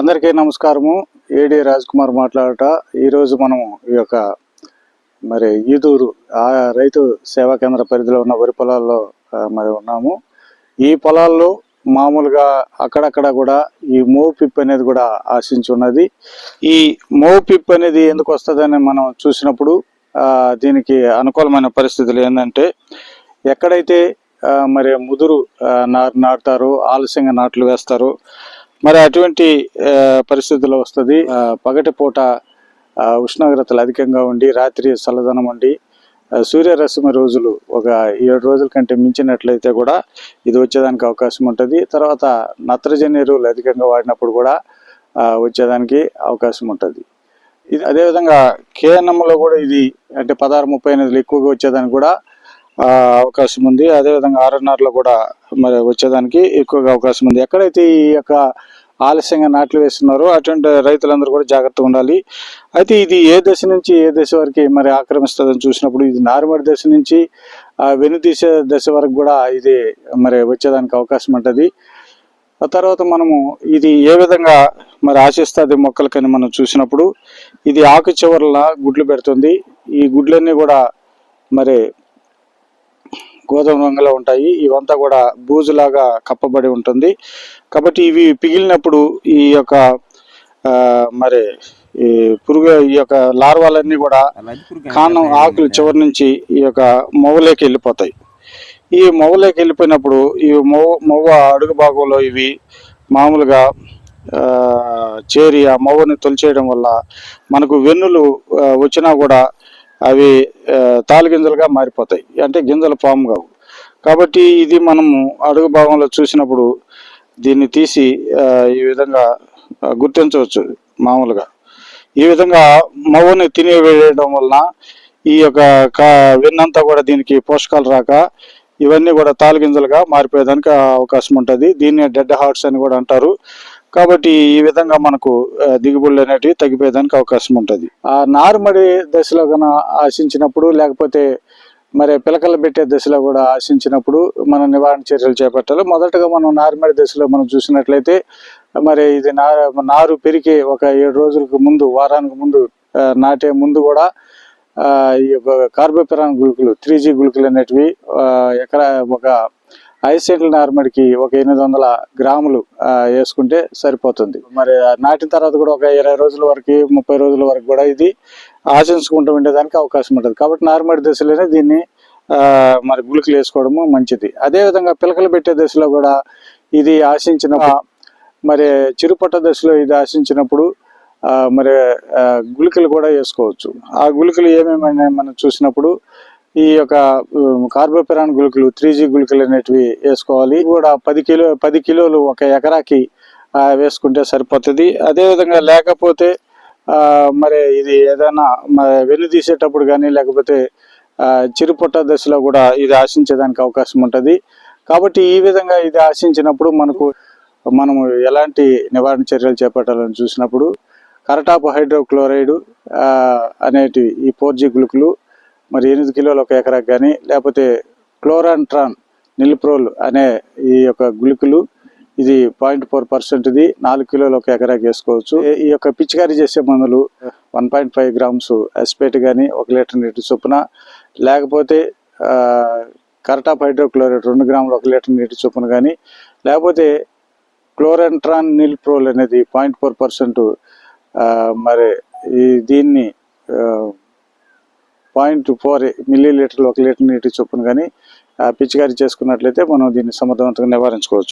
అందరికీ నమస్కారము. ఏడి రాజ్ కుమార్ మాట్లాడట. ఈరోజు మనం ఈ యొక్క మరి ఈదూరు ఆ రైతు సేవా కేంద్ర పరిధిలో ఉన్న వరి పొలాల్లో మరి ఉన్నాము. ఈ పొలాల్లో మామూలుగా అక్కడక్కడ కూడా ఈ మోవ్ పిప్ అనేది కూడా ఆశించి ఉన్నది ఈ మోవ్ పిప్ అనేది ఎందుకు వస్తుందని మనం చూసినప్పుడు దీనికి అనుకూలమైన పరిస్థితులు ఏంటంటే ఎక్కడైతే మరి ముదురు నారు నాటుతారో ఆలస్యంగా నాట్లు వేస్తారో మరి అటువంటి పరిస్థితుల్లో వస్తుంది. పగటిపూట ఉష్ణోగ్రతలు అధికంగా ఉండి రాత్రి చల్లదనం ఉండి సూర్యరశ్మి రోజులు ఒక ఏడు రోజుల కంటే మించినట్లయితే కూడా ఇది వచ్చేదానికి అవకాశం ఉంటుంది. తర్వాత నత్రజని ఎరువులు అధికంగా వాడినప్పుడు కూడా వచ్చేదానికి అవకాశం ఉంటుంది. ఇది అదేవిధంగా కేఎన్ఎంలో కూడా ఇది అంటే పదహారు ముప్పై ఎనిమిదిలో ఎక్కువగా వచ్చేదానికి కూడా అవకాశం ఉంది. అదేవిధంగా ఆర్ఎన్ఆర్లో కూడా మరి వచ్చేదానికి ఎక్కువగా అవకాశం ఉంది. ఎక్కడైతే ఈ యొక్క ఆలస్యంగా నాట్లు వేస్తున్నారో అటువంటి రైతులందరూ కూడా జాగ్రత్తగా ఉండాలి. అయితే ఇది ఏ దశ నుంచి ఏ దశ వరకు మరి ఆక్రమిస్తుందని చూసినప్పుడు ఇది నారుమడి దశ నుంచి వెనుదీసే దశ వరకు కూడా ఇది మరి వచ్చేదానికి అవకాశం ఉంటుంది. ఆ తర్వాత మనము ఇది ఏ విధంగా మరి ఆశిస్తుంది మొక్కలకని మనం చూసినప్పుడు ఇది ఆకు చివరల గుడ్లు పెడుతుంది. ఈ గుడ్లన్నీ కూడా మరి గోధుమ రంగులో ఉంటాయి. ఇవంతా కూడా బూజులాగా కప్పబడి ఉంటుంది. కాబట్టి ఇవి పిగిలినప్పుడు ఈ యొక్క మరి ఈ పురుగు ఈ యొక్క లార్వాలన్నీ కూడా కాండం ఆకులు చివరి నుంచి ఈ యొక్క మొవ్వలోకి వెళ్ళిపోతాయి. ఈ మొవ్వలోకి వెళ్ళిపోయినప్పుడు ఈ మొవ్వ మొవ్వ అడుగు భాగంలో ఇవి మామూలుగా ఆ, చేరి ఆ మొవ్వని తొలిచేయడం వల్ల మనకు వెన్నులు వచ్చినా కూడా అవి ఆ, మారిపోతాయి. అంటే గింజలు పాము కావు. కాబట్టి ఇది మనము అడుగు భాగంలో చూసినప్పుడు దీన్ని తీసి ఈ విధంగా గుర్తించవచ్చు మామూలుగా. ఈ విధంగా మవ్వని తినివేయడం వలన ఈ యొక్క కా- వెన్నంతా కూడా దీనికి పోషకాలు రాక ఇవన్నీ కూడా తాలుగింజలుగా మారిపోయేదానికి అవకాశం ఉంటుంది. దీన్ని డెడ్ హార్ట్స్ అని కూడా అంటారు. కాబట్టి ఈ విధంగా మనకు దిగుబడులు అనేటివి తగ్గిపోయేదానికి అవకాశం ఉంటుంది. ఆ నారుమడి దశలో కన ఆశించినప్పుడు లేకపోతే మరి పిలకలు పెట్టే దశలో కూడా ఆశించినప్పుడు మనం నివారణ చర్యలు చేపట్టాలి. మొదటగా మనం నారుమడి దశలో మనం చూసినట్లయితే మరి ఇది నారు నారు పెరిగి ఒక ఏడు రోజులకు ముందు వారానికి ముందు నాటే ముందు కూడా ఈ యొక్క కార్బోపెరాన్ గుళికలు త్రీ జీ గుళికలు అనేటివి ఎకరా ఒక హైసెంట్ల నార్మడికి ఒక ఎనిమిది వందల గ్రాములు వేసుకుంటే సరిపోతుంది. మరి నాటిన తర్వాత కూడా ఒక ఇరవై రోజుల వరకు ముప్పై రోజుల వరకు కూడా ఇది ఆశించుకుంటూ ఉండేదానికి అవకాశం ఉంటుంది. కాబట్టి నార్మడి దశలోనే దీన్ని మరి గుళికలు వేసుకోవడము మంచిది. అదేవిధంగా పిలకలు పెట్టే దశలో కూడా ఇది ఆశించిన మరి చిరుపట్ట దశలో ఇది ఆశించినప్పుడు మరి గుళికలు కూడా వేసుకోవచ్చు. ఆ గుళికలు ఏమేమి మనం చూసినప్పుడు ఈ యొక్క కార్బోపెరాన్ గుళికలు త్రీ జీ గుళికలు అనేటివి వేసుకోవాలి. కూడా పది కిలో పది కిలోలు ఒక ఎకరాకి వేసుకుంటే సరిపోతుంది. అదేవిధంగా లేకపోతే మరి ఇది ఏదైనా వెన్ను తీసేటప్పుడు కానీ లేకపోతే చిరుపుట్ట దశలో కూడా ఇది ఆశించేదానికి అవకాశం ఉంటుంది. కాబట్టి ఈ విధంగా ఇది ఆశించినప్పుడు మనకు మనము ఎలాంటి నివారణ చర్యలు చేపట్టాలని చూసినప్పుడు కరటాపు హైడ్రోక్లోరైడ్ అనేటివి ఈ ఫోర్ జీ గుళికలు మరి ఎనిమిది కిలోలు ఒక ఎకరాకు కానీ లేకపోతే క్లోరాంట్రాన్ నిల్ప్రోల్ అనే ఈ యొక్క గుళికలు ఇది పాయింట్ ఫోర్ పర్సెంట్ది నాలుగు కిలోలు ఒక ఎకరాకి వేసుకోవచ్చు. ఈ- యొక్క పిచ్చికారీ చేసే మందులు వన్ పాయింట్ ఫైవ్ గ్రామ్స్ ఎస్పేట్ కానీ ఒక లీటర్ నీటి చొప్పున లేకపోతే కరటాప్ హైడ్రోక్లోరేట్ రెండు గ్రాములు ఒక లీటర్ నీటి చొప్పున కానీ లేకపోతే క్లోరెంట్రాన్ నిల్ప్రోల్ అనేది పాయింట్ ఫోర్ పర్సెంట్ మరి ఈ దీన్ని పాయింట్ ఫోర్ మిల్లీ లీటర్లు ఒక లీటర్ నీటి చొప్పున కానీ పిచికారీ చేసుకున్నట్లయితే మనం దీన్ని సమర్థవంతంగా నివారించుకోవచ్చు.